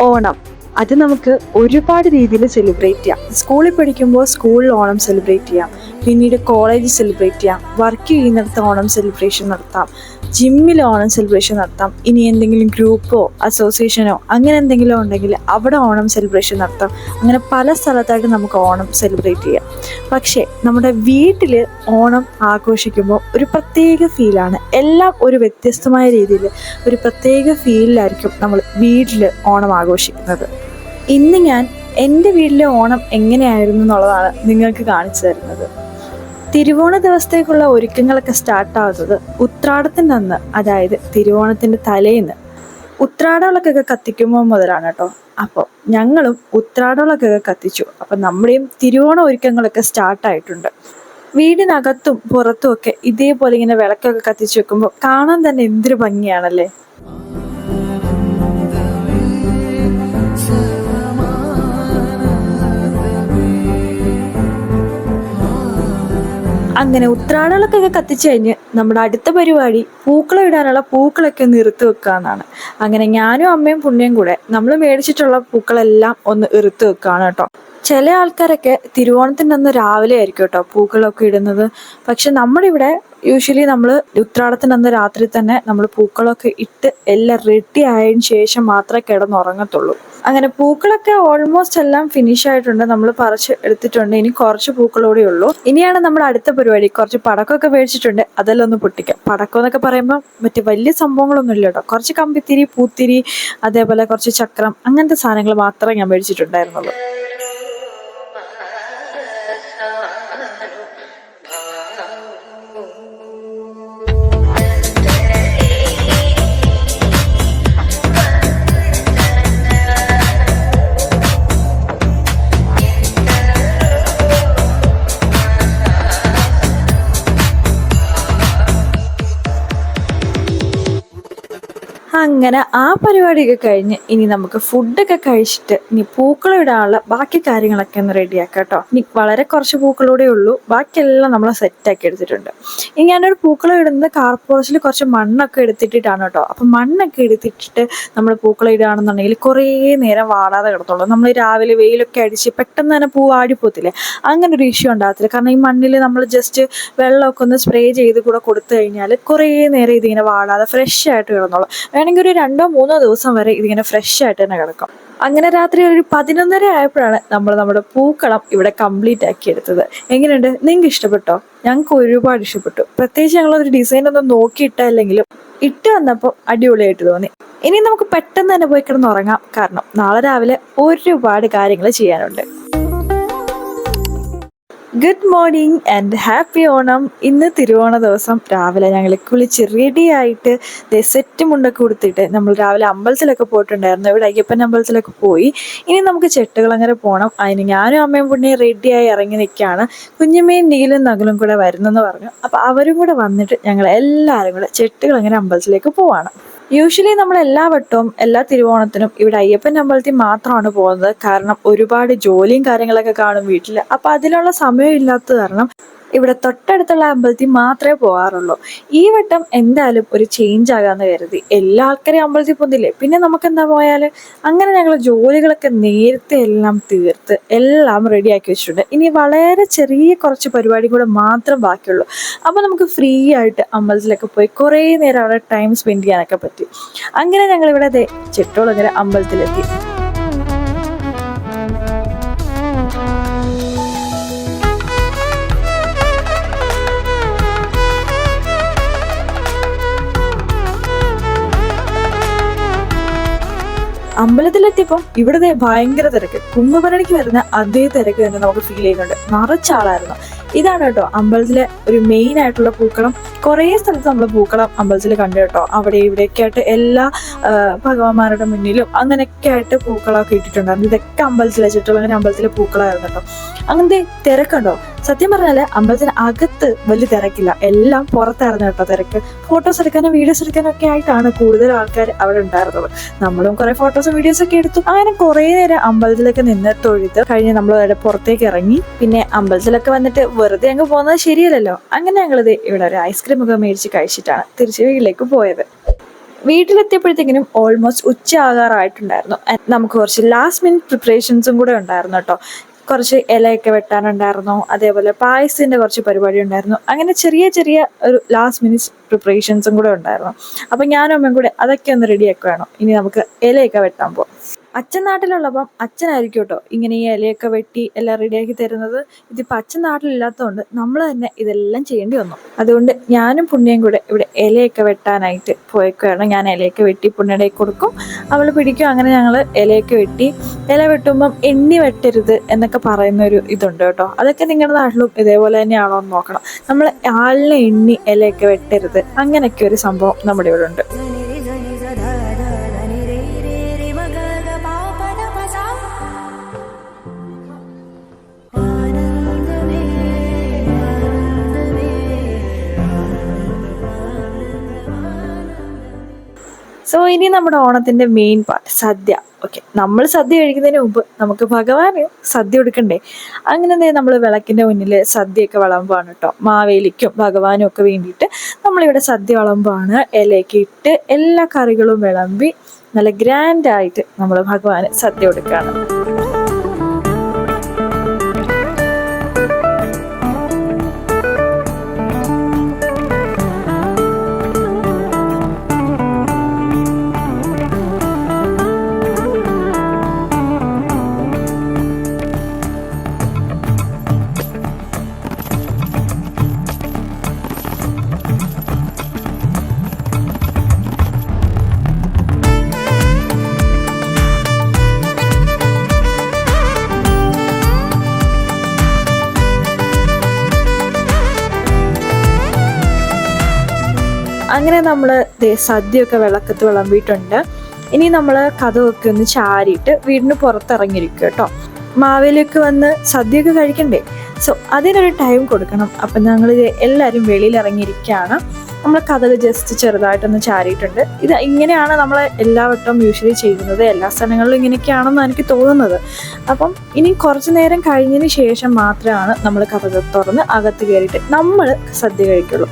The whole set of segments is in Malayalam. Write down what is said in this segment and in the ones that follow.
ഓണം. അത് നമുക്ക് ഒരുപാട് രീതിയിൽ സെലിബ്രേറ്റ് ചെയ്യാം. സ്കൂളിൽ പഠിക്കുമ്പോൾ സ്കൂളിൽ ഓണം സെലിബ്രേറ്റ് ചെയ്യാം. പിന്നീട് കോളേജ് സെലിബ്രേറ്റ് ചെയ്യാം. വർക്ക് ചെയ്യുന്നിടത്ത് ഓണം സെലിബ്രേഷൻ നടത്താം. ജിമ്മിൽ ഓണം സെലിബ്രേഷൻ നടത്താം. ഇനി എന്തെങ്കിലും ഗ്രൂപ്പോ അസോസിയേഷനോ അങ്ങനെ എന്തെങ്കിലും ഉണ്ടെങ്കിൽ അവിടെ ഓണം സെലിബ്രേഷൻ നടത്താം. അങ്ങനെ പല സ്ഥലത്തായിട്ട് നമുക്ക് ഓണം സെലിബ്രേറ്റ് ചെയ്യാം. പക്ഷേ നമ്മുടെ വീട്ടിൽ ഓണം ആഘോഷിക്കുമ്പോൾ ഒരു പ്രത്യേക ഫീലാണ് എല്ലാം ഒരു വ്യത്യസ്തമായ രീതിയിൽ ഒരു പ്രത്യേക ഫീലിലായിരിക്കും നമ്മൾ വീട്ടിൽ ഓണം ആഘോഷിക്കുന്നത്. ഇന്ന് ഞാൻ എന്റെ വീട്ടിലെ ഓണം എങ്ങനെയായിരുന്നു എന്നുള്ളതാണ് നിങ്ങൾക്ക് കാണിച്ചു തരുന്നത്. തിരുവോണ ദിവസത്തേക്കുള്ള ഒരുക്കങ്ങളൊക്കെ സ്റ്റാർട്ടാകുന്നത് ഉത്രാടത്തിന്റെ അന്ന് അതായത് തിരുവോണത്തിന്റെ തലേന്ന്. ഉത്രാടവിളക്കൊക്കെ കത്തിക്കുമ്പോൾ മുതലാണ് കേട്ടോ. അപ്പോൾ ഞങ്ങളും ഉത്രാടവിളക്കൊക്കെ കത്തിച്ചു. അപ്പം നമ്മുടെയും തിരുവോണ ഒരുക്കങ്ങളൊക്കെ സ്റ്റാർട്ടായിട്ടുണ്ട് വീടിനകത്തും പുറത്തും ഒക്കെ ഇതേപോലെ ഇങ്ങനെ വിളക്കൊക്കെ കത്തിച്ചു വെക്കുമ്പോൾ കാണാൻ തന്നെ എന്തൊരു ഭംഗിയാണല്ലേ? അങ്ങനെ ഉത്രാടകളൊക്കെ കത്തിച്ചു കഴിഞ്ഞ് നമ്മുടെ അടുത്ത പരിപാടി പൂക്കളം ഇടാനുള്ള പൂക്കളൊക്കെ ഒന്ന് ഇറുത്ത് അങ്ങനെ ഞാനും അമ്മയും പുണ്യം കൂടെ നമ്മൾ മേടിച്ചിട്ടുള്ള പൂക്കളെല്ലാം ഒന്ന് ഇറുത്തു വെക്കാണ് കേട്ടോ. ചില ആൾക്കാരൊക്കെ തിരുവോണത്തിന്റെ അന്ന് രാവിലെ ആയിരിക്കും കേട്ടോ പൂക്കളൊക്കെ ഇടുന്നത്. പക്ഷെ നമ്മുടെ ഇവിടെ യൂഷ്വലി നമ്മൾ ഉത്രാടത്തിന്റെ അന്ന് രാത്രി തന്നെ നമ്മൾ പൂക്കളൊക്കെ ഇട്ട് എല്ലാം റെഡി ആയതിനു ശേഷം മാത്രമേ കിടന്നുറങ്ങത്തുള്ളൂ. അങ്ങനെ പൂക്കളൊക്കെ ഓൾമോസ്റ്റ് എല്ലാം ഫിനിഷ് ആയിട്ടുണ്ട്. നമ്മൾ പറിച്ച് എടുത്തിട്ടുണ്ട്. ഇനി കുറച്ച് പൂക്കളോടെ ഉള്ളൂ. ഇനിയാണ് നമ്മൾ അടുത്ത പരിപാടി. കുറച്ച് പടക്കമൊക്കെ മേടിച്ചിട്ടുണ്ട്. അതെല്ലാം ഒന്ന് പൊട്ടിക്കാം. പടക്കം എന്നൊക്കെ പറയുമ്പോൾ മറ്റു വലിയ സംഭവങ്ങളൊന്നും ഇല്ല കേട്ടോ. കുറച്ച് കമ്പിത്തിരി പൂത്തിരി അതേപോലെ കുറച്ച് ചക്രം അങ്ങനത്തെ സാധനങ്ങൾ മാത്രമേ ഞാൻ മേടിച്ചിട്ടുണ്ടായിരുന്നുള്ളൂ. അങ്ങനെ ആ പരിപാടിയൊക്കെ കഴിഞ്ഞ് ഇനി നമുക്ക് ഫുഡൊക്കെ കഴിച്ചിട്ട് ഇനി പൂക്കളം ഇടാനുള്ള ബാക്കി കാര്യങ്ങളൊക്കെ ഒന്ന് റെഡിയാക്കാം കേട്ടോ. ഇനി വളരെ കുറച്ച് പൂക്കളൂടെ ഉള്ളൂ. ബാക്കിയെല്ലാം നമ്മൾ സെറ്റാക്കി എടുത്തിട്ടുണ്ട്. ഇനി ഞാനൊരു പൂക്കളം ഇടുന്നത് കാർപ്പോറസിൽ കുറച്ച് മണ്ണൊക്കെ എടുത്തിട്ടിട്ടാണ് കേട്ടോ. അപ്പം മണ്ണൊക്കെ എടുത്തിട്ടിട്ട് നമ്മൾ പൂക്കളം ഇടുകയാണെന്നുണ്ടെങ്കിൽ കുറേ നേരം വാടാതെ കിടത്തുള്ളൂ നമ്മൾ രാവിലെ വെയിലൊക്കെ അടിച്ച് പെട്ടെന്ന് തന്നെ പൂ വാടിപ്പോത്തില്ലേ അങ്ങനെ ഒരു ഇഷ്യൂ ഉണ്ടാകത്തില്ല. കാരണം ഈ മണ്ണിൽ നമ്മൾ ജസ്റ്റ് വെള്ളമൊക്കെ ഒന്ന് സ്പ്രേ ചെയ്ത് കൂടെ കൊടുത്തു കഴിഞ്ഞാൽ കുറേ നേരം ഇതിങ്ങനെ വാടാതെ ഫ്രഷ് ആയിട്ട് കിടന്നോളൂ. വേണമെങ്കിൽ ഒരു രണ്ടോ മൂന്നോ ദിവസം വരെ ഇതിങ്ങനെ ഫ്രഷ് ആയിട്ട് തന്നെ കിടക്കും. അങ്ങനെ രാത്രി ഒരു പതിനൊന്നര ആയപ്പോഴാണ് നമ്മൾ നമ്മുടെ പൂക്കളം ഇവിടെ കംപ്ലീറ്റ് ആക്കി എടുത്തത്. എങ്ങനെയുണ്ട്? നിങ്ങൾക്ക് ഇഷ്ടപ്പെട്ടോ? ഞങ്ങൾക്ക് ഒരുപാട് ഇഷ്ടപ്പെട്ടു. പ്രത്യേകിച്ച് ഞങ്ങളൊരു ഡിസൈൻ ഒന്നും നോക്കിയിട്ടില്ലെങ്കിലും ഇട്ട് വന്നപ്പോൾ അടിപൊളിയായിട്ട് തോന്നി. ഇനി നമുക്ക് പെട്ടെന്ന് തന്നെ പോയി കിടന്നുറങ്ങാം. കാരണം നാളെ രാവിലെ ഒരുപാട് കാര്യങ്ങൾ ചെയ്യാനുണ്ട്. Good morning and happy Onam ഇന്ന് തിരുവോണ ദിവസം. രാവിലെ ഞങ്ങൾ കുളിച്ച് റെഡി ആയിട്ട് ദേ സെറ്റ് മുണ്ടൊക്കെ കൊടുത്തിട്ട് നമ്മൾ രാവിലെ അമ്പലത്തിലൊക്കെ പോയിട്ടുണ്ടായിരുന്നു. ഇവിടെ അയ്യപ്പൻ അമ്പലത്തിലൊക്കെ പോയി. ഇനി നമുക്ക് ചെട്ടുകളങ്ങനെ പോകണം അതിന് ഞാനും അമ്മയും പുണ്യം റെഡിയായി ഇറങ്ങി നിൽക്കുകയാണ് കുഞ്ഞമ്മയും നീലും നഗലും കൂടെ വരുന്നെന്ന് പറഞ്ഞു. അപ്പോൾ അവരും കൂടെ വന്നിട്ട് ഞങ്ങൾ എല്ലാവരും കൂടെ ചെട്ടുകളങ്ങനെ അമ്പലത്തിലേക്ക് പോവാണ്. യൂഷ്വലി നമ്മൾ എല്ലാ വട്ടവും എല്ലാ തിരുവോണത്തിനും ഇവിടെ അയ്യപ്പൻ അമ്പലത്തിൽ മാത്രമാണ് പോകുന്നത്. കാരണം ഒരുപാട് ജോലിയും കാര്യങ്ങളൊക്കെ കാണും വീട്ടിൽ അപ്പൊ അതിനുള്ള സമയം ഇല്ലാത്തത് കാരണം ഇവിടെ തൊട്ടടുത്തുള്ള അമ്പലത്തിൽ മാത്രമേ പോകാറുള്ളൂ ഈ വട്ടം എന്തായാലും ഒരു ചേഞ്ച് ആകാന്ന് കരുതി. എല്ലാ ആൾക്കാരെയും അമ്പലത്തിൽ പോകുന്നില്ലേ പിന്നെ നമുക്ക് എന്താ പോയാൽ അങ്ങനെ ഞങ്ങൾ ജോലികളൊക്കെ നേരത്തെ എല്ലാം തീർത്ത് എല്ലാം റെഡിയാക്കി വെച്ചിട്ടുണ്ട്. ഇനി വളരെ ചെറിയ കുറച്ച് പരിപാടി കൂടെ മാത്രം ബാക്കിയുള്ളൂ. അപ്പോൾ നമുക്ക് ഫ്രീ ആയിട്ട് അമ്പലത്തിലൊക്കെ പോയി കുറേ നേരം അവിടെ ടൈം സ്പെൻഡ് ചെയ്യാനൊക്കെ പറ്റി. അങ്ങനെ ഞങ്ങൾ ദേ ചെട്ടോളങ്ങനെ അമ്പലത്തിലെത്തി. അമ്പലത്തിലെത്തിയപ്പം ഇവിടെ ദേ ഭയങ്കര തിരക്ക്. കുംഭഭരണിക്ക് വരുന്ന അതേ തിരക്ക് തന്നെ നമുക്ക് ഫീൽ ചെയ്യുന്നുണ്ട്. നിറച്ച ആളായിരുന്നു. ഇതാണ് കേട്ടോ അമ്പലത്തിലെ ഒരു മെയിൻ ആയിട്ടുള്ള പൂക്കളം. കുറേ സ്ഥലത്ത് നമ്മൾ പൂക്കളം അമ്പലത്തിൽ കണ്ടു കേട്ടോ. അവിടെ ഇവിടെയൊക്കെ ആയിട്ട് എല്ലാ ഭഗവാന്മാരുടെ മുന്നിലും അങ്ങനെയൊക്കെ ആയിട്ട് പൂക്കളൊക്കെ ഇട്ടിട്ടുണ്ടായിരുന്നു. ഇതൊക്കെ അമ്പലത്തിലെ ചുറ്റുള്ള അമ്പലത്തിലെ പൂക്കളായിരുന്നു കേട്ടോ. അങ്ങനത്തെ തിരക്കുണ്ടോ? സത്യം പറഞ്ഞാൽ അമ്പലത്തിന് അകത്ത് വലിയ തിരക്കില്ല. എല്ലാം പുറത്തായിരുന്നു കേട്ടോ തിരക്ക്. ഫോട്ടോസ് എടുക്കാനും വീഡിയോസ് എടുക്കാനും ഒക്കെ ആയിട്ടാണ് കൂടുതൽ ആൾക്കാർ അവിടെ ഉണ്ടായിരുന്നത്. നമ്മളും കുറെ ഫോട്ടോസും വീഡിയോസും ഒക്കെ എടുത്തു. അങ്ങനെ കുറെ നേരം അമ്പലത്തിലൊക്കെ നിന്ന് തൊഴുത് കഴിഞ്ഞ് നമ്മൾ അവിടെ പുറത്തേക്ക് ഇറങ്ങി. പിന്നെ അമ്പലത്തിലൊക്കെ വന്നിട്ട് വെറുതെ അങ്ങ് പോകുന്നത് ശരിയല്ലല്ലോ. അങ്ങനെ ഞങ്ങളിത് ഇവിടെ ഒരു ഐസ്ക്രീം ഒക്കെ മേടിച്ച് കഴിച്ചിട്ടാണ് തിരിച്ച് വീട്ടിലേക്ക് പോയത്. വീട്ടിലെത്തിയപ്പോഴത്തേക്കിനും ഓൾമോസ്റ്റ് ഉച്ച ആകാറായിട്ടുണ്ടായിരുന്നു നമുക്ക് കുറച്ച് ലാസ്റ്റ് മിനിറ്റ് പ്രിപ്പറേഷൻസും കൂടെ ഉണ്ടായിരുന്നു കേട്ടോ. കുറച്ച് ഇലയൊക്കെ വെട്ടാനുണ്ടായിരുന്നു. അതേപോലെ പായസത്തിന്റെ കുറച്ച് പരിപാടി ഉണ്ടായിരുന്നു അങ്ങനെ ചെറിയ ചെറിയ ഒരു ലാസ്റ്റ് മിനിറ്റ് പ്രിപ്പറേഷൻസും കൂടെ ഉണ്ടായിരുന്നു. അപ്പം ഞാനും അമ്മയും കൂടെ അതൊക്കെ ഒന്ന് റെഡിയാക്കുകയാണോ ഇനി നമുക്ക് ഇലയൊക്കെ വെട്ടാൻ പോകാം അച്ഛൻ നാട്ടിലുള്ളപ്പം അച്ഛനായിരിക്കും കേട്ടോ ഇങ്ങനെ ഈ ഇലയൊക്കെ വെട്ടി എല്ലാം റെഡിയാക്കി തരുന്നത്. ഇതിപ്പോൾ അച്ഛൻ നാട്ടിലില്ലാത്തതുകൊണ്ട് നമ്മൾ തന്നെ ഇതെല്ലാം ചെയ്യേണ്ടി വന്നു. അതുകൊണ്ട് ഞാനും പുണ്യം കൂടെ ഇവിടെ ഇലയൊക്കെ വെട്ടാനായിട്ട് പോയേക്കുകയാണ് ഞാൻ ഇലയൊക്കെ വെട്ടി പുണ്യയുടെ കൊടുക്കും. അവൾ പിടിക്കും. അങ്ങനെ ഞങ്ങൾ ഇലയൊക്കെ വെട്ടി ഇല വെട്ടുമ്പം എണ്ണി വെട്ടരുത് എന്നൊക്കെ പറയുന്ന ഒരു ഇതുണ്ട് കേട്ടോ. അതൊക്കെ നിങ്ങളുടെ നാട്ടിലും ഇതേപോലെ തന്നെയാണോ എന്ന് നോക്കണം. നമ്മൾ ആളിനെ എണ്ണി ഇലയൊക്കെ വെട്ടരുത്. അങ്ങനെയൊക്കെ ഒരു സംഭവം നമ്മുടെ ഇവിടെ ഉണ്ട്. സോ ഇനി നമ്മുടെ ഓണത്തിന്റെ മെയിൻ പാർട്ട് സദ്യ. ഓക്കെ നമ്മൾ സദ്യ കഴിക്കുന്നതിന് മുമ്പ് നമുക്ക് ഭഗവാന് സദ്യ കൊടുക്കണ്ടേ അങ്ങനെ നമ്മൾ വിളക്കിന്റെ മുന്നിൽ സദ്യയൊക്കെ വിളമ്പാണ് കേട്ടോ മാവേലിക്കും ഭഗവാനും ഒക്കെ വേണ്ടിയിട്ട് നമ്മളിവിടെ സദ്യ വിളമ്പാണ്. ഇലയൊക്കെ ഇട്ട് എല്ലാ കറികളും വിളമ്പി നല്ല ഗ്രാൻഡായിട്ട് നമ്മൾ ഭഗവാന് സദ്യ കൊടുക്കുകയാണ് അങ്ങനെ നമ്മൾ സദ്യയൊക്കെ വിളക്കത്ത് വിളമ്പിയിട്ടുണ്ട്. ഇനി നമ്മൾ കഥമൊക്കെ ഒന്ന് ചാരിയിട്ട് വീടിന് പുറത്തിറങ്ങിയിരിക്കും കേട്ടോ. മാവേലിയൊക്കെ വന്ന് സദ്യയൊക്കെ കഴിക്കണ്ടേ? സോ അതിനൊരു ടൈം കൊടുക്കണം. അപ്പം ഞങ്ങൾ എല്ലാവരും വെളിയിൽ ഇറങ്ങിയിരിക്കുകയാണ് നമ്മൾ കഥകൾ ജസ്റ്റ് ചെറുതായിട്ടൊന്ന് ചാരിയിട്ടുണ്ട്. ഇത് ഇങ്ങനെയാണ് നമ്മൾ എല്ലാ വട്ടവും യൂഷ്വലി ചെയ്യുന്നത്. എല്ലാ സ്ഥലങ്ങളിലും ഇങ്ങനെയൊക്കെയാണെന്ന് എനിക്ക് തോന്നുന്നത്. അപ്പം ഇനി കുറച്ച് നേരം കഴിഞ്ഞതിന് ശേഷം മാത്രമാണ് നമ്മൾ കഥകൾ തുറന്ന് അകത്ത് കയറിയിട്ട് നമ്മൾ സദ്യ കഴിക്കുള്ളൂ.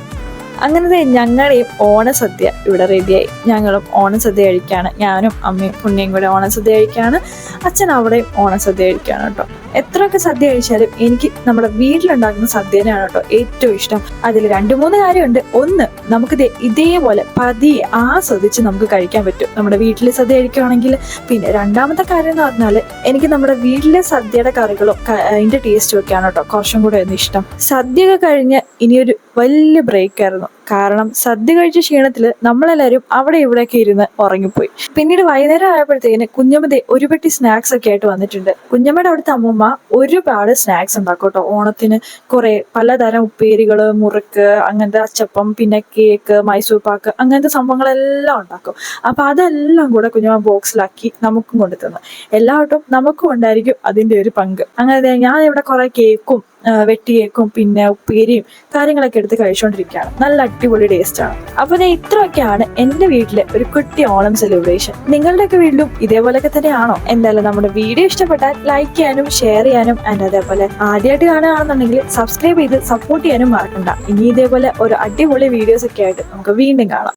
അങ്ങനത്തെ ഞങ്ങളുടെയും ഓണസദ്യ ഇവിടെ റെഡിയായി. ഞങ്ങളും ഓണസദ്യ കഴിക്കുകയാണ് ഞാനും അമ്മയും പുണ്യം കൂടെ ഓണസദ്യ കഴിക്കുകയാണ് അച്ഛൻ അവിടെയും ഓണസദ്യ കഴിക്കുകയാണ് കേട്ടോ. എത്രയൊക്കെ സദ്യ കഴിച്ചാലും എനിക്ക് നമ്മുടെ വീട്ടിലുണ്ടാക്കുന്ന സദ്യനെയാണ് കേട്ടോ ഏറ്റവും ഇഷ്ടം. അതിൽ രണ്ട് മൂന്ന് കാര്യമുണ്ട്. ഒന്ന് നമുക്ക് ഇതേപോലെ പതിയെ ആസ്വദിച്ച് നമുക്ക് കഴിക്കാൻ പറ്റും. നമ്മുടെ വീട്ടിലെ സദ്യ കഴിക്കുകയാണെങ്കിൽ പിന്നെ രണ്ടാമത്തെ കാര്യം എന്ന് പറഞ്ഞാൽ എനിക്ക് നമ്മുടെ വീട്ടിലെ സദ്യയുടെ കറികളും അതിന്റെ ടേസ്റ്റും ഒക്കെയാണ് കേട്ടോ കുറച്ചും കൂടെ ഒന്ന് ഇഷ്ടം. സദ്യ സദ്യയൊക്കെ കഴിഞ്ഞ് ഇനിയൊരു വലിയ ബ്രേക്ക് ആയിരുന്നു. കാരണം സദ്യ കഴിച്ച ക്ഷീണത്തിൽ നമ്മളെല്ലാവരും അവിടെ ഇവിടെയൊക്കെ ഇരുന്ന് ഉറങ്ങിപ്പോയി. പിന്നീട് വൈകുന്നേരം ആയപ്പോഴത്തേന് കുഞ്ഞമ്മദേ ഒരു പെട്ടി സ്നാക്സ് ഒക്കെ ആയിട്ട് വന്നിട്ടുണ്ട്. കുഞ്ഞമ്മയുടെ അവിടുത്തെ അമ്മമ്മ ഒരുപാട് സ്നാക്സ് ഉണ്ടാക്കും കേട്ടോ ഓണത്തിന് കുറെ പലതരം ഉപ്പേരികൾ മുറുക്ക് അങ്ങനത്തെ അച്ചപ്പം പിന്നെ കേക്ക് മൈസൂർ പാക്ക് അങ്ങനത്തെ സംഭവങ്ങളെല്ലാം ഉണ്ടാക്കും. അപ്പൊ അതെല്ലാം കൂടെ കുഞ്ഞമ്മ ബോക്സിലാക്കി നമുക്കും കൊണ്ടു തന്നു എല്ലാവട്ടും നമുക്കും ഉണ്ടായിരിക്കും അതിന്റെ ഒരു പങ്ക്. അങ്ങനെ ഞാൻ ഇവിടെ കുറെ കേക്കും ആ, വെട്ടി കേക്കും പിന്നെ ഉപ്പേരിയും കാര്യങ്ങളൊക്കെ എടുത്ത് കഴിച്ചുകൊണ്ടിരിക്കുകയാണ് നല്ല അടിപൊളി ടേസ്റ്റ് ആണ്. അപ്പൊ ഞാൻ ഇത്രയൊക്കെയാണ് എന്റെ വീട്ടിലെ ഒരു കുട്ടി ഓണം സെലിബ്രേഷൻ നിങ്ങളുടെയൊക്കെ വീട്ടിലും ഇതേപോലെയൊക്കെ തന്നെയാണോ? എന്തായാലും നമ്മുടെ വീഡിയോ ഇഷ്ടപ്പെട്ടാൽ ലൈക്ക് ചെയ്യാനും ഷെയർ ചെയ്യാനും ആൻഡ് അതേപോലെ ആദ്യമായിട്ട് കാണുകയാണെന്നുണ്ടെങ്കിൽ സബ്സ്ക്രൈബ് ചെയ്ത് സപ്പോർട്ട് ചെയ്യാനും മറക്കണ്ട. ഇനി ഇതേപോലെ ഒരു അടിപൊളി വീഡിയോസ് ഒക്കെ ആയിട്ട് നമുക്ക് വീണ്ടും കാണാം.